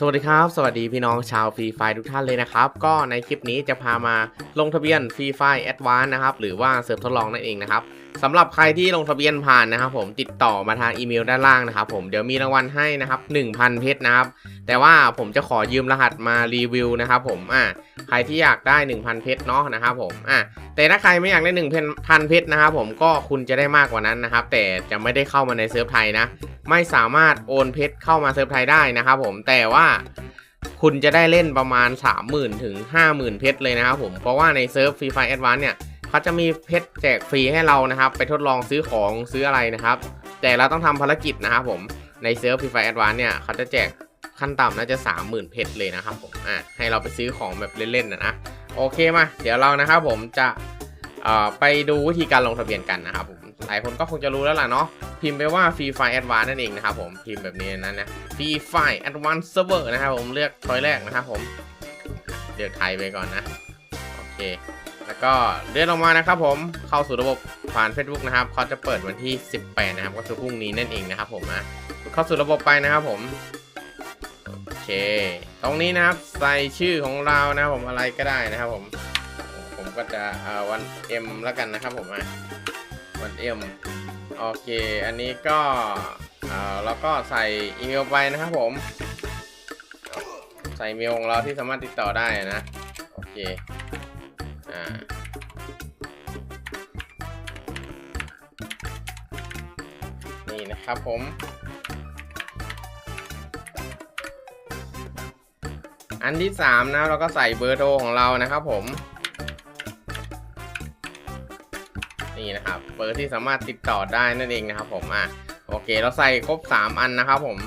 สวัสดีครับ สวัสดีพี่น้องชาวฟรีไฟทุกท่านเลยนะครับ ก็ในคลิปนี้จะพามาลงทะเบียนฟรีไฟแอดวานนะครับ หรือว่าเซิร์ฟทดลองนั่นเองนะครับสำหรับใครที่ลงทะเบียนผ่านนะครับ ผมติดต่อมาทางอีเมลด้านล่างนะครับ ผมเดี๋ยวมีรางวัลให้นะครับ 1,000 เพชรนะครับ แต่ว่าผมจะขอยืมรหัสมารีวิวนะครับ ผมอ่าใครที่อยากได้ 1,000 เพชรเนาะนะครับ ผมอ่าแต่ถ้าใครไม่อยากได้1,000เพชรนะครับ ผมก็คุณจะได้มากกว่านั้นนะครับ แต่จะไม่ได้เข้ามาในเซิร์ฟไทยนะ ไม่สามารถโอนเพชรเข้ามาเซิร์ฟไทยได้นะครับผมแต่ว่าคุณจะได้เล่นประมาณ 30,000 ถึง 50,000 เพชรเลยนะครับผมเพราะว่าในเซิร์ฟฟรีไฟแอดวานเนี่ยเขาจะมีเพชรแจกฟรีให้เรานะครับ ไปทดลองซื้อของซื้ออะไรนะครับ แต่เราต้องทำภารกิจนะครับผมในเซิร์ฟฟรีไฟแอดวานเนี่ยเขาจะแจกขั้นต่ำน่าจะ 30,000 เพชรเลยนะครับผมอะให้เราไปซื้อของแบบเล่นๆนะนะโอเคมาเดี๋ยวเรานะครับผมจะเอ่อไปดูวิธีการลงทะเบียนกันนะครับผม หลายคนก็คงจะรู้แล้วล่ะเนาะพิมพ์ไปว่า Free Fire Advance นั่นเองนะครับผมพิมพ์แบบนี้นั้นนะ Free Fire Advance Server นะครับผมเลือกช้อยแรกนะครับผมเลือกไทยไปก่อนนะโอเค แล้วก็เลื่อนลงมานะครับผมเข้าสู่ระบบผ่าน Facebook นะครับเขาจะเปิดวันที่ 18 นะครับ ก็คือพรุ่งนี้นั่นเองนะครับผมนะเข้าสู่ระบบไปนะครับผมโอเค ตรงนี้นะครับใส่ชื่อของเรานะครับผมอะไรก็ได้นะครับผมผมก็จะวันเอ็มแล้วกันนะครับผมอะ วันเอ็มโอเค อันนี้ก็เอ่อเราก็ใส่อีเมลไปนะครับผม ใส่อีเมลของเราที่สามารถติดต่อได้นะ โอเค อ่านี่นะครับผมอันที่สามนะเราก็ใส่เบอร์โทรของเรานะครับผม นี่นะครับเบอร์ที่สามารถติดต่อได้นั่นเองนะครับผมอะโอเค เราใส่ครบ 3 อันนะครับผม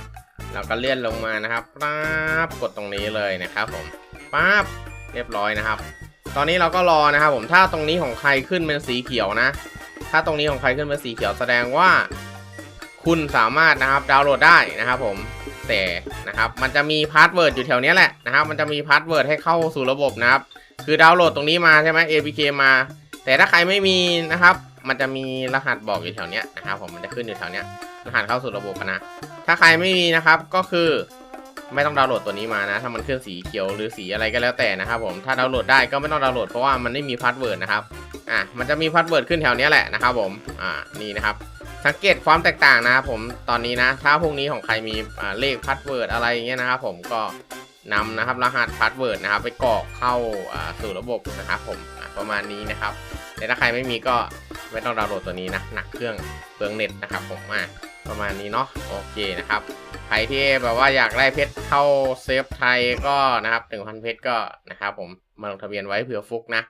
เราก็เลื่อนลงมานะครับปั๊บกดตรงนี้เลยนะครับผมปั๊บเรียบร้อยนะครับ ตอนนี้เราก็รอนะครับผมถ้าตรงนี้ของใครขึ้นเป็นสีเขียวนะ ถ้าตรงนี้ของใครขึ้นเป็นสีเขียวแสดงว่า คุณสามารถนะครับดาวน์โหลดได้นะครับผมแต่นะครับมันจะมีพาสเวิร์ดอยู่แถวนี้แหละนะครับ มันจะมีพาสเวิร์ดให้เข้าสู่ระบบนะครับ คือดาวน์โหลดตรงนี้มาใช่ไหม APK มา แต่ถ้าใครไม่มีนะครับ มันจะมีรหัสบอกอยู่แถวเนี้ยนะครับผมมันจะขึ้นอยู่แถวเนี้ยรหัสเข้าสู่ระบบนะ ถ้าใครไม่มีนะครับก็คือไม่ต้องดาวน์โหลดตัวนี้มานะ ถ้ามันขึ้นสีเขียวหรือสีอะไรก็แล้วแต่นะครับผม ถ้าดาวน์โหลดได้ก็ไม่ต้องดาวน์โหลดเพราะว่ามันไม่มีพาสเวิร์ดนะครับ อะ มันจะมีพาสเวิร์ดขึ้นแถวเนี้ยแหละนะครับผม อ่า นี่นะครับ สังเกตความแตกต่างนะครับผม ตอนนี้นะ ถ้าพวกนี้ของใครมีเลขพาสเวิร์ดอะไรอย่างเงี้ยนะครับผมก็นำนะครับรหัสพาสเวิร์ดนะครับไปกรอกเข้าสู่ระบบนะครับผม ประมาณนี้นะครับ แต่ถ้าใครไม่มีก็ไม่ต้องดาวน์โหลดตัวนี้นะหนักเครื่องเปลืองเน็ตนะครับผมอะประมาณนี้เนาะโอเคนะครับใครที่แบบว่าอยากได้เพชรเข้าเซฟไทยก็นะครับหนึ่งพันเพชรก็นะครับผมมาลงทะเบียนไว้เผื่อฟุกนะ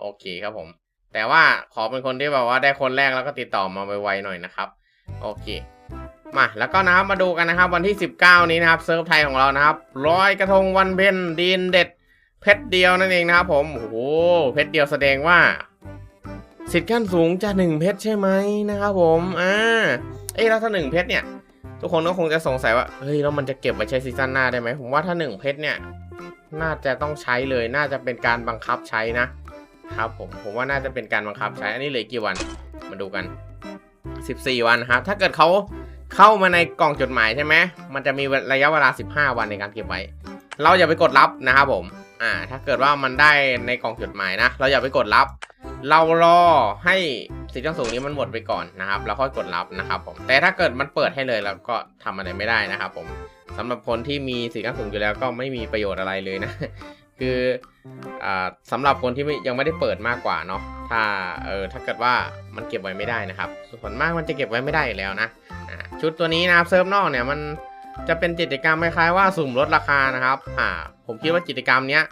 โอเคครับผม แต่ว่าขอเป็นคนที่แบบว่าได้คนแรกแล้วก็ติดต่อมาไวๆหน่อยนะครับ โอเคมาแล้วก็นะครับมาดูกันนะครับ วันที่ 19 นี้นะครับเซิร์ฟไทยของเรานะครับร้อยกระทงวันเพ็ญดีนเด็ดเพชรเดียวนั่นเองนะครับผมโอ้โหเพชรเดียวแสดงว่า สิทธิ์ขั้นสูงจะหนึ่งเพชรใช่ไหมนะครับผมอ่าเอ้แล้วถ้าหนึ่งเพชรเนี่ย ทุกคนก็คงจะสงสัยว่าเฮ้ยแล้วมันจะเก็บไว้ใช้ซีซั่นหน้าได้ไหมผมว่าถ้าหนึ่งเพชรเนี่ยน่าจะต้องใช้เลยน่าจะเป็นการบังคับใช้นะครับผมผมว่าน่าจะเป็นการบังคับใช้อันนี้เหลือกี่วันมาดูกัน 14 วันครับ ถ้าเกิดเขาเข้ามาในกล่องจดหมายใช่ไหมมันจะมีระยะเวลา 15 วันในการเก็บไว้ เราอย่าไปกดรับนะครับผม อ่า ถ้าเกิดว่ามันได้ในกล่องจดหมายนะ เราอย่าไปกดรับ เรารอให้สิทธิ์ขั้นสูงนี้มันหมดไปก่อนนะครับแล้วค่อยกดรับนะครับผมแต่ถ้าเกิดมันเปิดให้เลยเราก็ทำอะไรไม่ได้นะครับผมสำหรับคนที่มีสิทธิ์ขั้นสูงอยู่แล้วก็ไม่มีประโยชน์อะไรเลยนะ คืออ่าสำหรับคนที่ยังไม่ได้เปิดมากกว่าเนาะถ้าเออถ้าเกิดว่ามันเก็บไว้ไม่ได้นะครับส่วนมากมันจะเก็บไว้ไม่ได้อยู่แล้วนะชุดตัวนี้นะครับเซิร์ฟนอกเนี่ยมัน จะเป็นกิจกรรมคล้ายๆว่าสุ่มลดราคานะครับ อ่า ผมคิดว่ากิจกรรมเนี้ย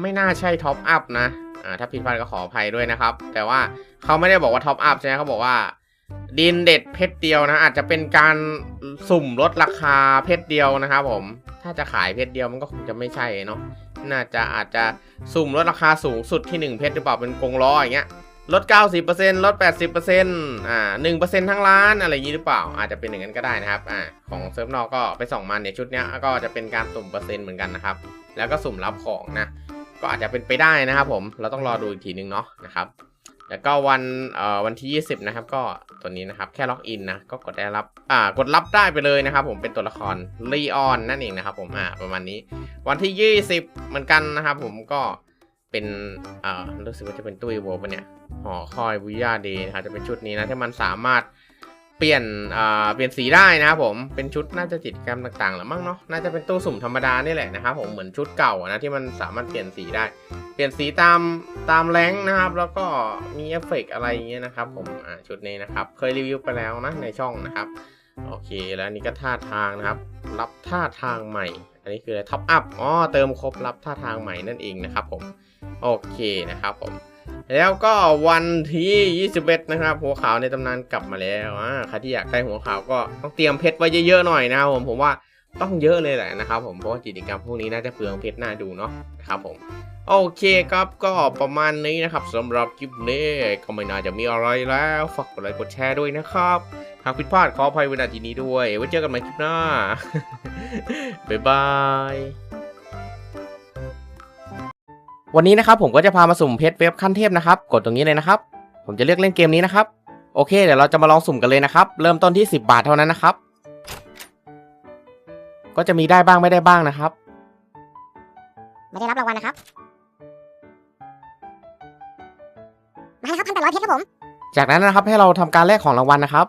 ไม่น่าใช่ท็อปอัพนะ อ่า ถ้าผิดพลาดก็ขออภัยด้วยนะครับ แต่ว่าเขาไม่ได้บอกว่าท็อปอัพใช่ไหมเขาบอกว่าดินเด็ดเพชรเดียวนะ อาจจะเป็นการสุ่มลดราคาเพชรเดียวนะครับผม ถ้าจะขายเพชรเดียวมันก็คงจะไม่ใช่เนาะ น่าจะอาจจะสุ่มลดราคาสูงสุดที่ 1 เพชรหรือเปล่าเป็นกงล้ออย่างเงี้ย ลด 90%ลด 80%อ่า1%ทั้งร้านอะไรอย่างนี้หรือเปล่า อาจจะเป็นอย่างนั้นก็ได้นะครับอ่าของเซิร์ฟนอกก็ไปส่องมันเนี่ยชุดเนี้ยก็จะเป็นการสุ่มเปอร์เซ็นต์เหมือนกันนะครับ แล้วก็สุ่มรับของนะ ก็อาจจะเป็นไปได้นะครับผมเราต้องรอดูอีกทีนึงเนาะนะครับแล้วก็วันเอ่อวันที่ 20 นะครับ ก็ตัวนี้นะครับแค่ล็อกอินนะก็กดได้รับอ่ากดรับได้ไปเลยนะครับ ผมเป็นตัวละครลีออนนั่นเองนะครับ ผมอ่าประมาณนี้ วันที่ 20 เหมือนกันนะครับ ผมก็ เป็นอ่ารู้สึกว่าจะเป็นตู้อีโวปะเนี่ยหอคอยบุย่าเดย์นะครับจะเป็นชุดนี้นะที่มันสามารถเปลี่ยนอ่าเปลี่ยนสีได้นะครับผมเป็นชุดน่าจะจิตรกรรมต่างๆหรือมั้งเนาะน่าจะเป็นตู้สุ่มธรรมดานี่แหละนะครับผมเหมือนชุดเก่านะที่มันสามารถเปลี่ยนสีได้ เปลี่ยนสีตามตามแรงนะครับ แล้วก็มีเอฟเฟกต์อะไรอย่างเงี้ยนะครับผมอ่าชุดนี้นะครับเคยรีวิวไปแล้วนะในช่องนะครับ โอเค แล้วนนี่ก็ท่าทางนะครับ รับท่าทางใหม่ อันนี้คืออะไรท็อปอัพอ๋อเติมครบรับท่าทางใหม่นั่นเองนะครับผม โอเคนะครับผม แล้วก็วันที่ 21 นะครับ หัวขาวในตำนานกลับมาแล้วอ่าใครที่อยากได้หัวขาวก็ต้องเตรียมเพชรไว้เยอะๆหน่อยนะครับผมผมว่า ต้องเยอะเลยแหละนะครับผมเพราะว่ากิจกรรมพวกนี้น่าจะเปลืองเพชรน่าดูเนาะครับผมโอเคครับก็ประมาณนี้นะครับสำหรับคลิปนี้ก็ไม่น่าจะมีอะไรแล้วฝากกดไลค์กดแชร์ด้วยนะครับหากผิดพลาดขออภัยเวลาทีนี้ด้วยไว้เจอกันใหม่คลิปหน้า บ๊ายบายวันนี้นะครับผมก็จะพามาสุ่มเพชรเว็บขั้นเทพนะครับ กดตรงนี้เลยนะครับ ผมจะเลือกเล่นเกมนี้นะครับ โอเค เดี๋ยวเราจะมาลองสุ่มกันเลยนะครับ เริ่มต้นที่ 10 บาทเท่านั้นนะครับ ก็จะมีได้บ้างไม่ได้บ้างนะครับ ไม่ได้รับรางวัลนะครับ มาแล้วครับพันแปดร้อยเพชรครับผม จากนั้นนะครับให้เราทำการแลกของรางวัลนะครับ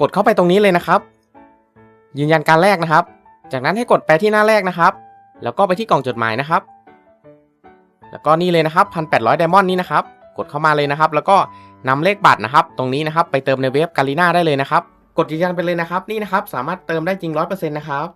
กดเข้าไปตรงนี้เลยนะครับ ยืนยันการแลกนะครับ จากนั้นให้กดไปที่หน้าแรกนะครับ แล้วก็ไปที่กล่องจดหมายนะครับ แล้วก็นี่เลยนะครับพันแปดร้อยไดมอนด์นี้นะครับ กดเข้ามาเลยนะครับ แล้วก็นำเลขบัตรนะครับ ตรงนี้นะครับ ไปเติมในเว็บกาลิน่าได้เลยนะครับ กดยืนยันไปเลยนะครับ นี่นะครับ สามารถเติมได้จริงร้อยเปอร์เซ็นต์นะครับ